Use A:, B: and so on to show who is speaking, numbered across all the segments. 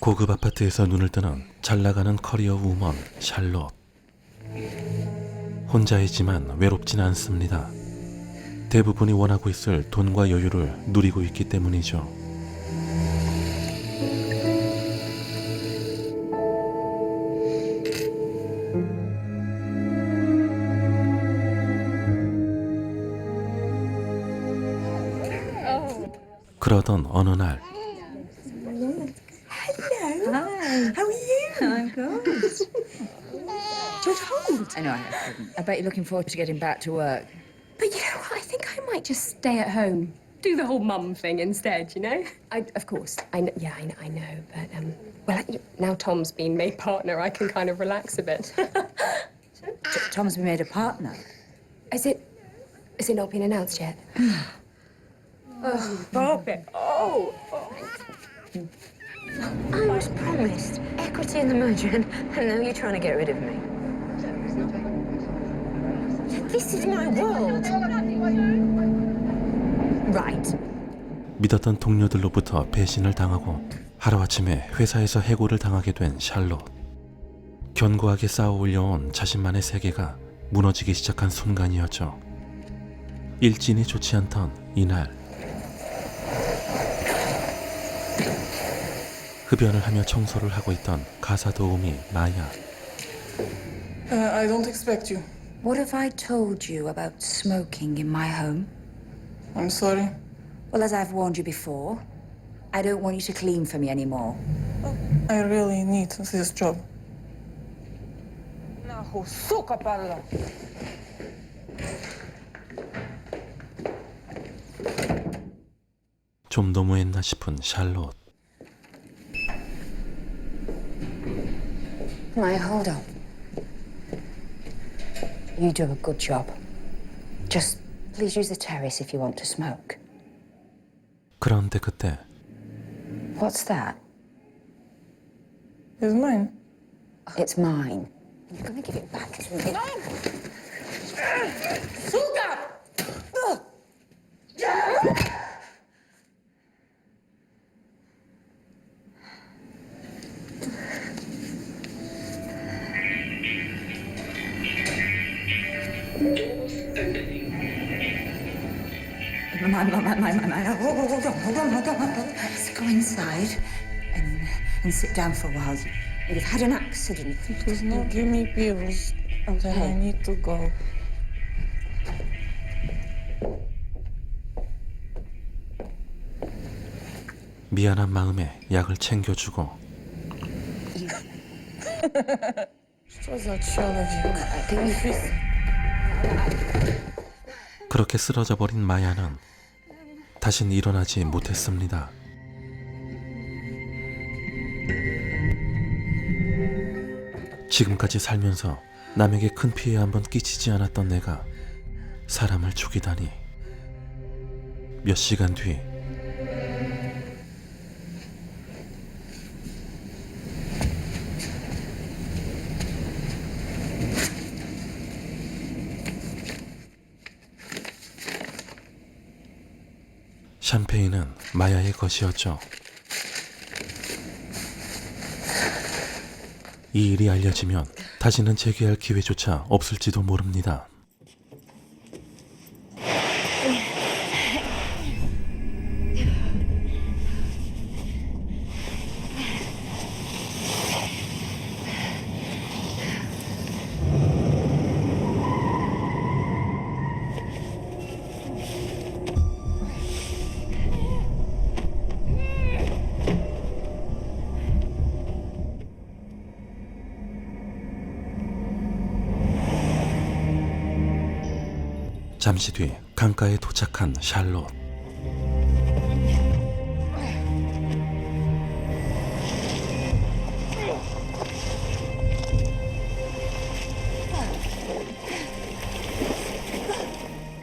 A: 고급 아파트에서 눈을 뜨는 잘 나가는 커리어 우먼 샬롯. 혼자이지만 외롭진 않습니다. 대부분이 원하고 있을 돈과 여유를 누리고 있기 때문이죠. 그러던 어느 날
B: you?
C: I'm good. I know, I couldn't. I bet you're looking forward to getting back to work.
B: But you know what? I think I might just stay at home. Do the whole mum thing instead, you know? I, of course, I know, yeah, I, kn- I know, but um, well, I- now Tom's been made partner, I can kind of relax a bit.
C: T- Tom's been made a partner.
B: Is it, has it not been announced yet?
C: Stop it. Oh!
D: I was promised equity in the merger, and, now you're trying to get rid of me. This is my world. Right.
A: 믿었던 동료들로부터 배신을 당하고 하루아침에 회사에서 해고를 당하게 된 샬롯. 견고하게 쌓아 올려온 자신만의 세계가 무너지기 시작한 순간이었죠. 일진이 좋지 않던 이날. 흡연을 하며 청소를 하고 있던 가사 도우미 마야.
E: Uh, I don't expect you.
C: What have I told you about smoking in my home?
E: I'm sorry.
C: Well, as I've warned you before, I don't want you to clean for me anymore.
E: I really need this job.
F: Нахуй, сука, падла!
A: 좀 너무했나 싶은 샬롯.
D: Maya, hold up. You do a good job. Just please use the terrace if you want to smoke.
A: 그런데 그때
D: What's that?
E: It's mine.
D: It's mine. You're gonna give it back to me.
C: My, hold, hold on, hold on, hold on, hold on. Let's go inside and, and sit down for a while. You've had an accident.
E: Please no, give me pills. Then I need to go.
A: 미안한 마음에 약을 챙겨주고
E: Что за человек?
A: 그렇게 쓰러져 버린 마야는 다신 일어나지 못했습니다. 지금까지 살면서 남에게 큰 피해 한 번 끼치지 않았던 내가 사람을 죽이다니. 몇 시간 뒤 샴페인은 마야의 것이었죠. 이 일이 알려지면 다시는 재개할 기회조차 없을지도 모릅니다. 잠시 뒤 강가에 도착한 샬롯.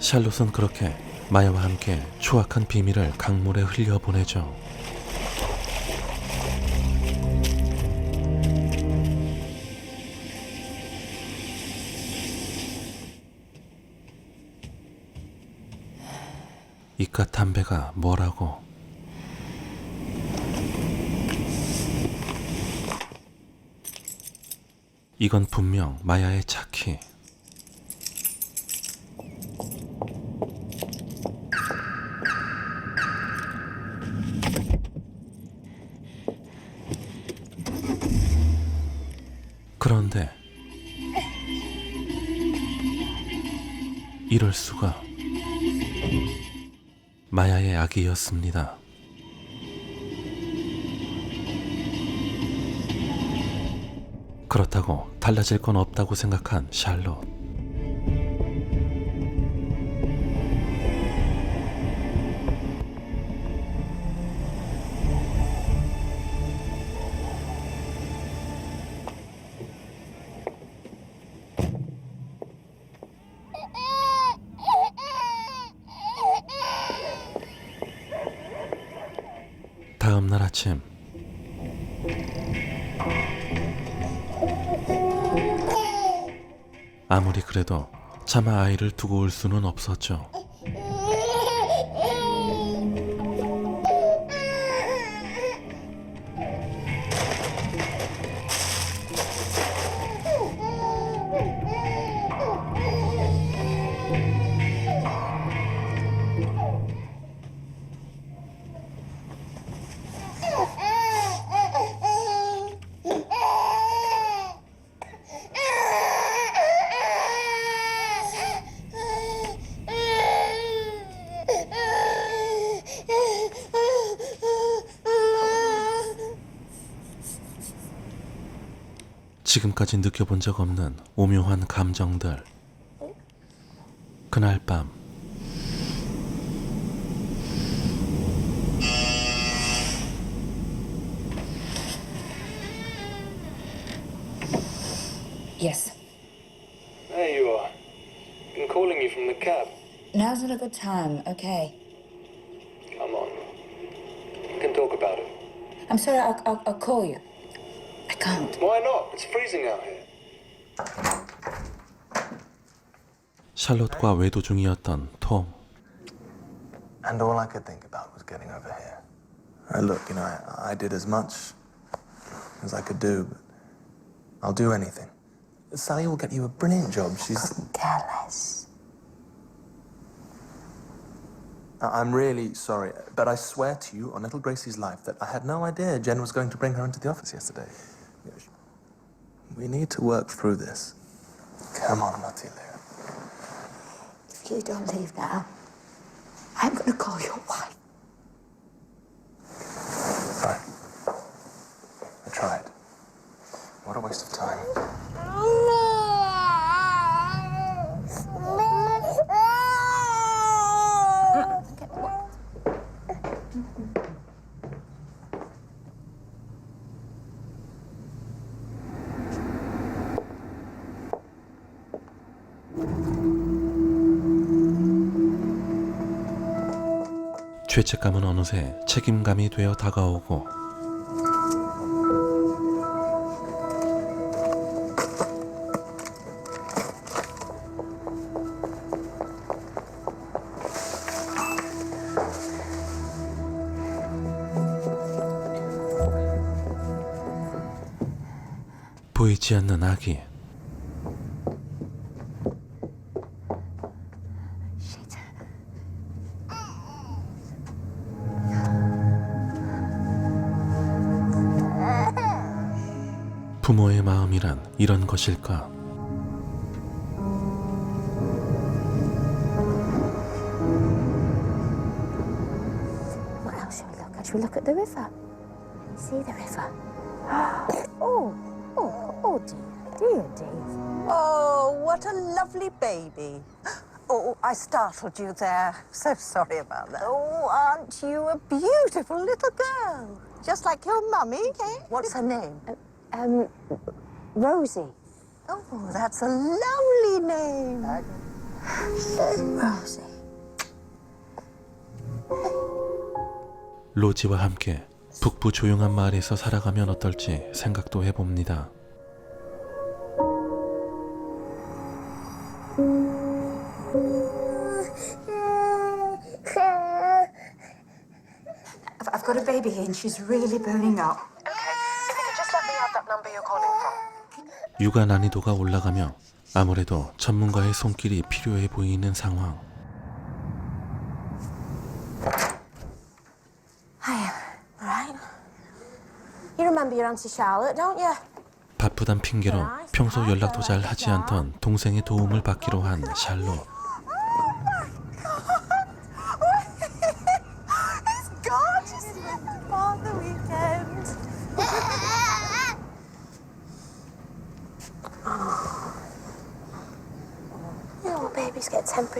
A: 샬롯은 그렇게 마야와 함께 추악한 비밀을 강물에 흘려보내죠. 이깟 담배가 뭐라고. 이건 분명 마야의 차키. 마야의 아기였습니다. 그렇다고 달라질 건 없다고 생각한 샬롯. 아무리 그래도 차마 아이를 두고 올 수는 없었죠. 지금까지 느껴본 적 없는 오묘한 감정들. 그날 밤
D: Yes.
G: There you are. Been calling you from the cab.
C: Now's not a good time, okay?
G: Come on. We can talk about it.
C: I'm sorry, I'll, I'll, I'll call you. I can't.
G: Why not? It's freezing out here.
A: 샬롯과 외도 중이었던 톰.
H: And all I could think about was getting over here. Uh, look, you know, I, I did as much as I could do, but I'll do anything. Sally will get you a brilliant job. She's.
C: Tell us.
H: I- I'm really sorry, but I swear to you on little Gracie's life that I had no idea Jen was going to bring her into the office yesterday. We need to work through this. Come on, Matilda.
C: If you don't leave now, I'm gonna call your wife.
A: 죄책감은 어느새 책임감이 되어 다가오고 보이지 않는 아기 부모의 마음이란 이런 것일까?
D: What else should we look at? Should we look at the river? See the river? oh, oh, oh dear, dear Dave.
F: Oh, what a lovely baby. Oh, I startled you there. So sorry about that. Oh, aren't you a beautiful little girl? Just like your mummy. What's her name?
D: Um, Rosie.
F: Oh, that's a lovely name.
D: Rosie.
A: 로지와 함께 북부 조용한 마을에서 살아가면 어떨지 생각도 해봅니다.
C: I've, got a baby here and she's really burning up.
A: 육아 난이도가 올라가며 아무래도 전문가의 손길이 필요해 보이는 상황. 바쁘단 핑계로 평소 연락도 잘 하지 않던 동생의 도움을 받기로 한 샬롯.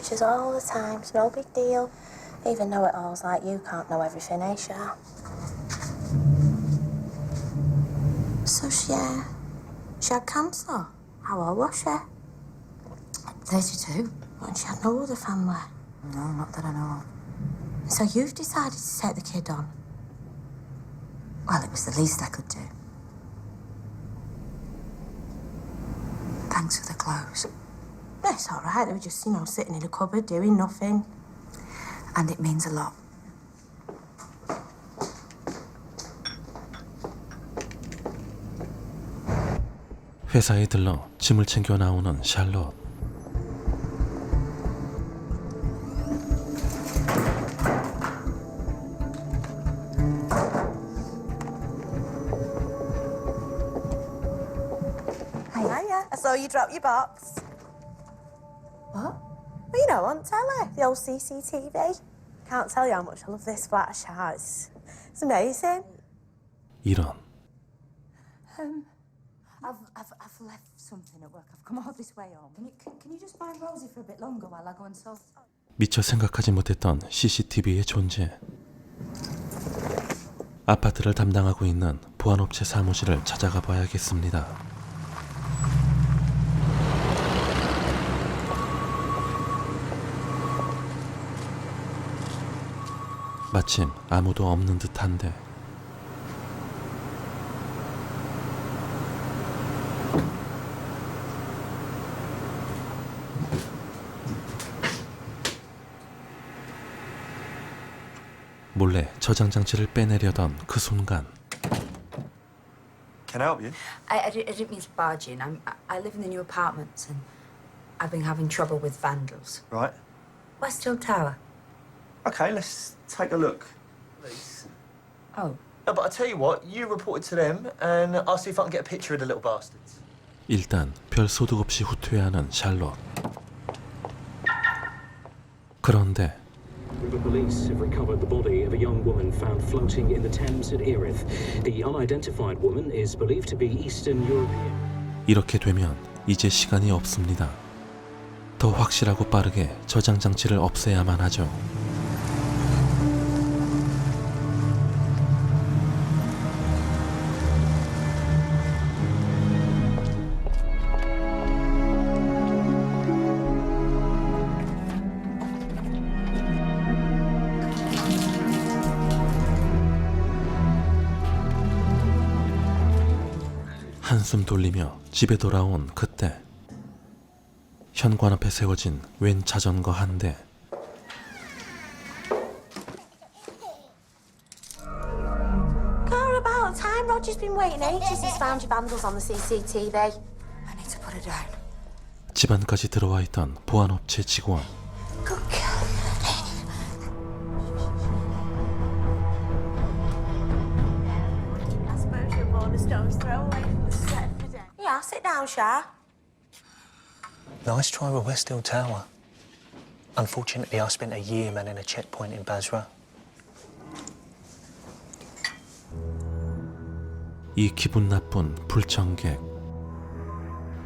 D: Get temperatures all the time. It's no big deal. Even know-it-alls like you can't know everything, eh, Char? So she, uh, she had cancer. How old was she?
C: 32?
D: And she had no other family.
C: No, not that I know of.
D: So you've decided to take the kid on.
C: Well, it was the least I could do. Thanks for the clothes.
D: It's all right. They were just, you know, sitting in a cupboard doing nothing.
C: And it means a lot.
A: 회사에 들러 짐을 챙겨 나오는 샬롯.
F: Hiya. I saw you drop your box.
D: Know, on telly, the old CCTV. Can't tell you how much I love this flat shot. It's, it's amazing.
A: 이런
C: I've, I've, I've left something at work. I've come all this way home. Can you, can, can you just find Rosie for a bit longer while I go and sort?
A: 미처 생각하지 못했던 CCTV의 존재. 아파트를 담당하고 있는 보안업체 사무실을 찾아가 봐야겠습니다. 마침 아무도 없는 듯한데 몰래 저장 장치를 빼내려던 그 순간
H: Can I help you?
C: I, I, di- I didn't mean to barge in. I'm, I- I live in the new apartments and I've been having trouble with vandals.
H: Right.
C: West Hill Tower.
H: Okay, let's take a look. Please.
C: Oh,
I: No, but I tell you what, you report it to them, and I'll see if I can get a picture of the little bastards.
A: 일단 별 소득 없이 후퇴하는 샬롯. 그런데
J: The police have recovered the body of a young woman found floating in the Thames at Erith. The unidentified woman is believed to be Eastern European.
A: 이렇게 되면 이제 시간이 없습니다. 더 확실하고 빠르게 저장 장치를 없애야만 하죠. 한숨 돌리며 집에 돌아온 그때 현관 앞에 세워진 웬 자전거 한 대.
D: Time. Roger's been waiting ages. He's found your vandals on the CCTV.
C: I need to put her down.
A: 집안까지 들어와 있던 보안업체 직원.
D: Sit down, Shah.
I: Nice try with West Hill Tower. Unfortunately, I spent a year manning a checkpoint in Basra.
A: 이 기분 나쁜 불청객.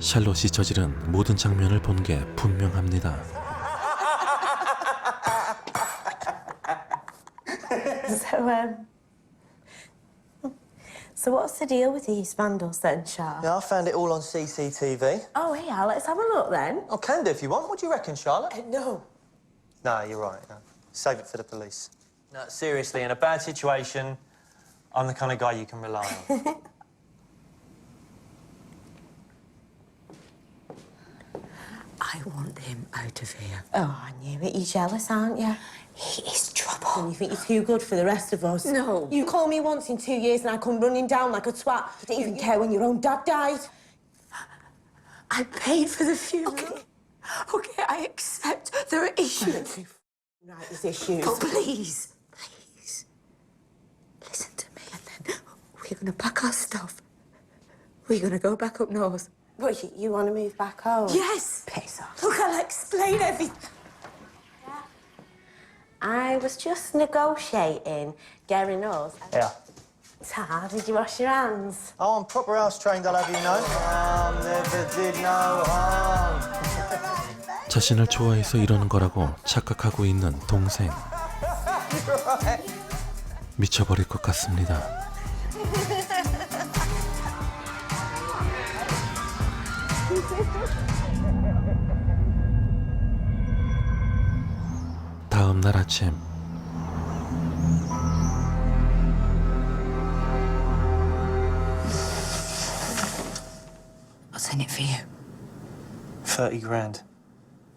A: 샬롯이 저지른 모든 장면을 본 게 분명합니다.
D: So, um. So, what's the deal with these vandals then, Shah?
I: Yeah, I found it all on CCTV.
D: Oh, yeah, let's have a look then.
I: I can do if you want. What do you reckon, Charlotte?
D: Uh, no.
I: No, you're right. No. Save it for the police. No, seriously, in a bad situation, I'm the kind of guy you can rely on.
C: I want him out of here.
D: Oh, I knew it. You're jealous, aren't you?
C: He is trouble.
D: And you think you're too good for the rest of us?
C: No.
D: You call me once in two years and I come running down like a twat. You didn't even care when your own dad died.
C: I paid for the funeral. Okay, okay I accept there are issues.
D: Right, there's issues.
C: But please, please, listen to me. And then we're going to pack our stuff. We're going to go back up north.
D: What, you, you want to move back home?
C: Yes.
D: Piss off.
C: Look, I'll explain everything.
D: I was just negotiating getting us.
K: Yeah.
D: Tar, did you wash your hands?
K: Oh, I'm proper house trained, I'll have you know. Oh, never did no harm.
A: 자신을 좋아해서 이러는 거라고 착각하고 있는 동생. 미쳐버릴 것 같습니다. 다음 날 아침
C: What's in it for you?
K: 30 grand.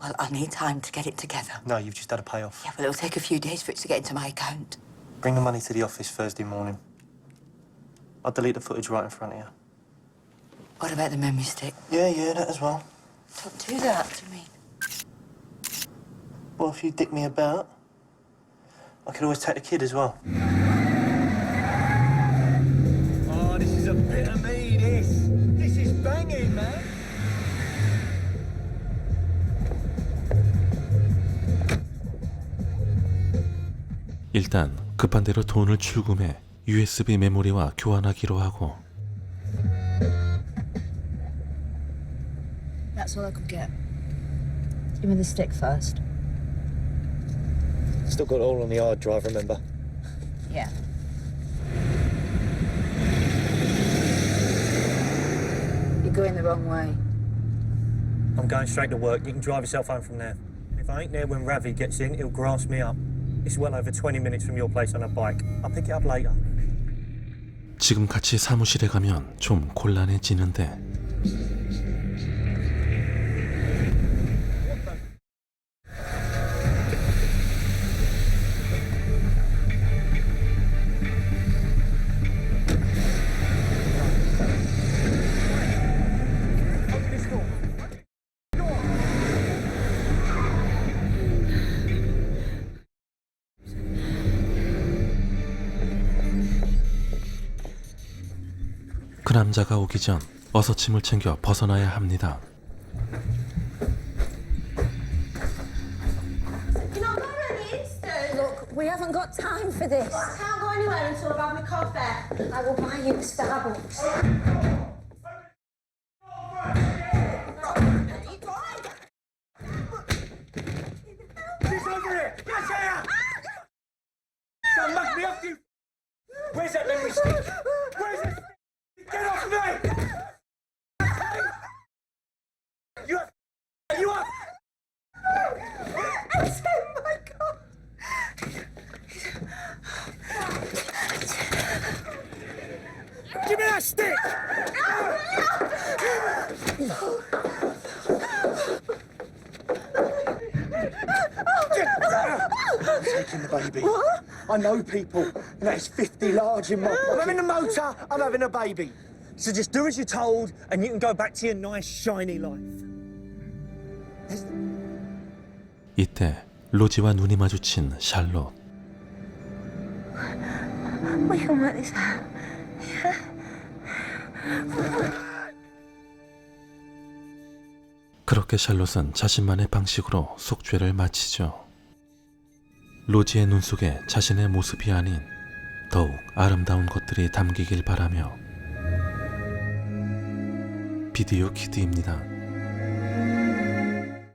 C: Well, I need time to get it together.
K: No, you've just had to pay off.
C: Yeah, well, it'll take a few days for it to get into my account.
K: Bring the money to the office Thursday morning. I'll delete the footage right in front of you.
C: What about the memory stick?
K: Yeah, yeah, that as well.
C: Don't do that to me.
K: Well, if you dick me about, I could always take the kid as well.
L: Oh, this is a bit of me, this. This is banging, man.
A: 일단 급한 대로 돈을 출금해 USB 메모리와 교환하기로 하고
M: That's all I could get. Give me the stick first.
L: Still got it all on the hard drive, remember?
M: Yeah. You're going the wrong way.
L: I'm going straight to work. You can drive yourself home from there. If I ain't there when Ravi gets in, he'll grass me up. It's well over 20 minutes from your place on a bike. I'll pick it up later.
A: 지금 같이 사무실에 가면 좀 곤란해지는데 남자가 오기 전 어서 짐을 챙겨 벗어나야 합니다.
D: You're not going any instant.
M: Look, we haven't got time for this.
D: I can't go anywhere until I've had my coffee.
M: I will buy you a Starbucks.
L: She's over here! Get here! Give me that stick! Taking the baby. What? I know people. And that's 50 large in my I'm having a motor, I'm having a baby. So just do as you're told and you can go back to your nice, shiny life.
A: 이때 로지와 눈이 마주친 샬롯.
M: We can work this out.
A: 그렇게 샬롯은 자신만의 방식으로 속죄를 마치죠. 로지의 눈 속에 자신의 모습이 아닌 더욱 아름다운 것들이 담기길 바라며 비디오 키드입니다.